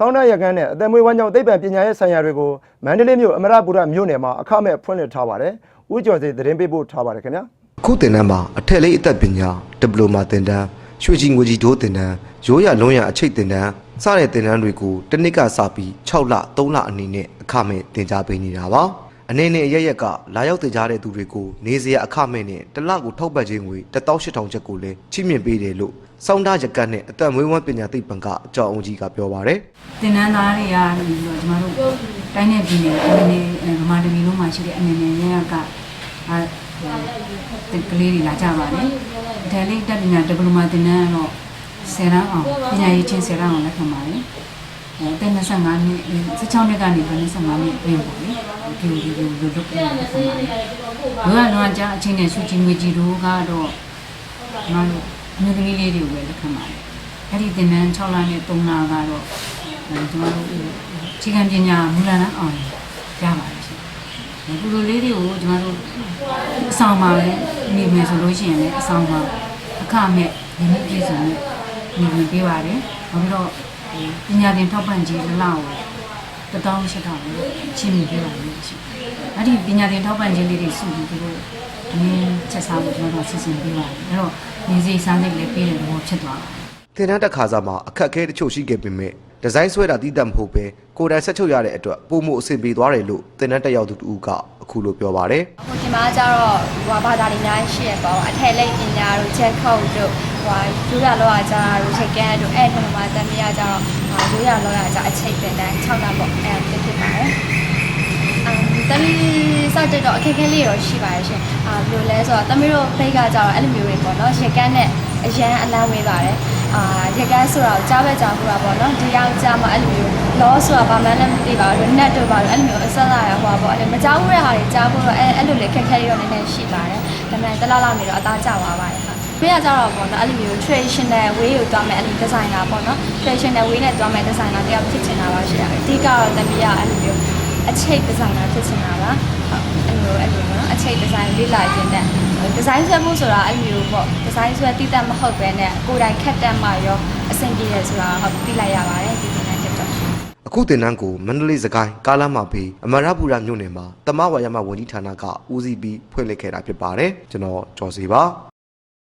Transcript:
ဆောင်းနာရကန်းနဲ့အသက်မွေးဝမ်းကြောင်းသိပ္ပံပညာရေးဆိုင်ရာတွေကိုမန္တလေးမြို့အမရပူရမြို့နယ်မှာအခမဲ့ဖွင့်လှစ်ထားပါတယ်။ဦးကျော်စေသတင်းပေးပို့ထားပါတယ်ခင်ဗျာ။အခုတင်တန်းမှာအထက်လေးအသက်ပညာဒီပလိုမာတင်တန်းရွှေကြီးငွေကြီးဒိုးတင်တန်းရိုးရလုံးရအချိတ်တင်တန်းစတဲ့တင်တန်းတွေကိုတစ်နှစ်ကစပြီး6လ3လအနေနဲ့အခမဲ့တင် जा ပေးနေတာပါ အနေနဲ့အရရက်ကလာရောက်တင် जा တဲ့သူတွေကိုနေစရာအခမဲ့နဲ့တစ်လကိုထောက်ပတ်ခြင်းငွေ18000ချက်ကိုလည်းချိမြင့်ပေးတယ်လို့စောင်းသားရကတ်နဲ့အသက်မွေးဝမ်းပညာသိပ္ပံကအကြောင်းအုံကြီးကပြောပါတယ်သင်တန်းသားတွေကနေပြီးတော့ကျမတို့တိုင်းနယ်ပြည်နယ်အနေနဲ့အဲဗမာတပြည်လုံးမှာရှိတဲ့အနေနဲ့ရရကအဲကလေးတွေလာကြပါတယ်။ဒါလေးတက်ပညာဒီပလိုမာသင်တန်းကတော့ဆယ်တန်းအောင်ပညာရေးချင်းဆယ်တန်းအောင်လက်ခံပါတယ်။ အဲတက်25နှစ်16နှစ်ကနေ25နှစ်ပြင်ပေါ့လေ။ဒီဒီဒီလူတို့ပြန်လက်ခံပါတယ်။ဘုရားလောကကြာအချင်းနဲ့စုချင်းငွေကြီးတို့ကတော့မတို့မျိုးသမီးလေးတွေကိုပဲလက်ခံပါတယ်။အဲ့ဒီသင်တန်း6လနဲ့3လကတော့အဲကျွန်တော်တို့ခြေခံပညာမူလတန်းအောင်ရပါတယ်ရှင်။ဒီလိုလေးတွေကိုကျွန်တော်တို့အဆောင်မှာပဲနေမယ်ဆိုလို့ရှိရင်လည်းအဆောင်မှာအခမဲ့ရင်းနှီးပြည်စုံနဲ့နေဝင်ပေးပါတယ်။နောက်ပြီးတော့ ဒီပညာသင်ထောက်ပံ့ခြင်းတစ်လောက်ကိုတောင်းရှိတော့လည်းချင်းမြပေးပါလို့ရှိတယ်။အဲ့ဒီပညာသင်ထောက်ပံ့ခြင်းလေးတွေစုပြီးသူတို့ဒီချက်စားဖို့ကျွန်တော်တို့စီစဉ်ပေးပါတယ်။အဲ့တော့နေစီစားစိတ်လည်းပေးတဲ့ဘောဖြစ်သွားပါတယ်တင်တန်းတစ်ခါစားမှာအခက်အခဲတချို့ရှိခဲ့ပေမဲ့ဒီဇိုင်းဆွဲတာတည်တတ်မဟုတ်ပဲကိုယ်တိုင်ဆက်ချုပ်ရတဲ့အတွက်ပုံမှုအဆင်ပြေသွားတယ်လို့တင်တန်းတက်ရောက်သူတူကအခုလိုပြောပါတယ်ဟိုဒီမှာကျတော့ဟိုဘာသာတွေများရှိရပေါ့အထက်လိပ်ပညာတို့ချက်ခုတ်တို့ ဟိုယူရလောရကြတာတို့ချက်ကဲတို့အဲ့ဒီမှာတမီးရကျတော့ယူရလောရကြအချိတ်ပင်တန်း6လပေါ့အဲ့ဖြစ်ဖြစ်ပါတယ်အမ်တမီးစတဲ့တော့အခက်အခဲလေးရောရှိပါတယ်ရှင်အာဘယ်လိုလဲဆိုတော့တမီးတို့ဖိတ်ကကျတော့အဲ့လိုမျိုးတွေပေါ့နော်ချက်ကန်းနဲ့အရန်အလန်းဝေးပါတယ်အာချက်ကန်းဆိုတော့ကြားပဲကြားဘူးတာပေါ့နော်ဒီရောက်ကြားမှအဲ့လိုမျိုးလောဆိုတာဘာမှလည်းမသိပါဘူးနက်တို့ပါလို့အဲ့လိုမျိုးအဆက်လာရဟိုပါပေါ့အဲ့လိုမကြားဘူးတဲ့ဟာတွေကြားဖို့တော့အဲ့အဲ့လိုလေခက်ခဲလေးတော့နည်းနည်းရှိပါတယ်ဒါပေမဲ့တစ်လောက်လောက်နေတော့အသားကျသွားပါတယ် ဟာပြရကြတော့ပေါ့နော်အဲ့လိုမျိုး traditional way ကိုတွားမယ်အဲ့လို designer ပေါ့နော် traditional way နဲ့တွားမယ် designer တယောက်ဖြစ်ချင်တာပါရှိတယ်အဓိကတော့တမီးကအဲ့လိုမျိုးအချိတ် designer ဖြစ်ချင်တာပါဟုတ်အဲ့လိုအဲ့လိုနော်အချိတ် design လေးလာရင်တဲ့ design ဆွဲဖို့ဆိုတာအဲ့လိုမျိုးပေါ့ design ဆွဲတည်တတ်မဟုတ်ပဲနဲ့ကိုယ်တိုင်ခက်တက်မှရောအဆင်ပြေတယ်ဆိုတာဟုတ်သိလိုက်ရပါတယ်ဒီဒီနေ့တက်တော့အခုတင်တန်းကိုမန္တလေးစကိုင်းကားလမ်းမှာပြီးအမရပူရမြို့နယ်မှာတမဝါရမဝန်ကြီးဌာနကဦးစီးပြီးဖွင့်လှစ်ခဲ့တာဖြစ်ပါတယ်ကျွန်တော်ကျော်စီပါ